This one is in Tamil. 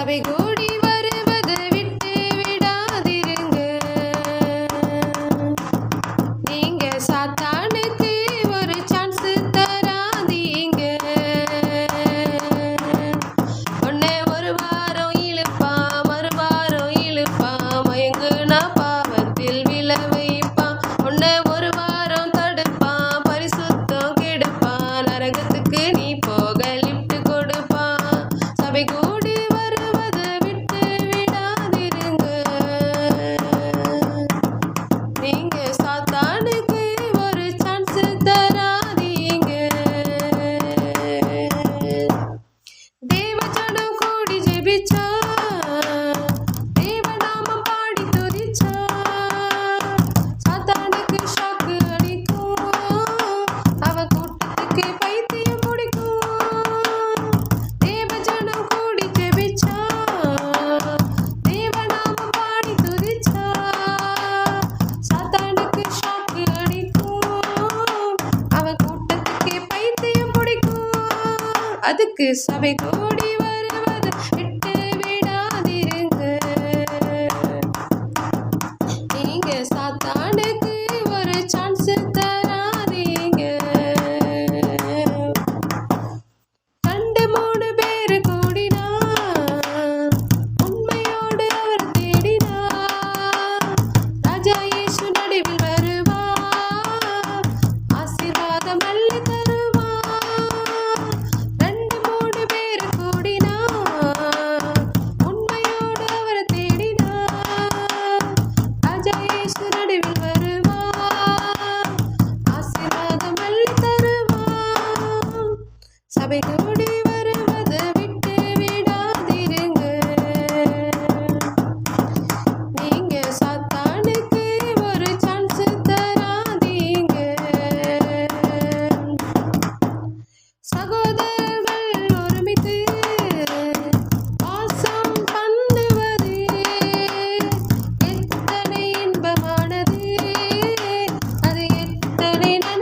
சபை கூடி அதுக்கு சபை கோடி அவை கூடி வருவது விட்டு விடாதிருங்க நீங்க சத்தானுக்கு ஒரு சான்ஸ் தராதீங்க. சகோதரர்கள் ஒருமித்து வாசம் பண்ணுவது எத்தனை இன்பமானது. அது எத்தனை நன்றி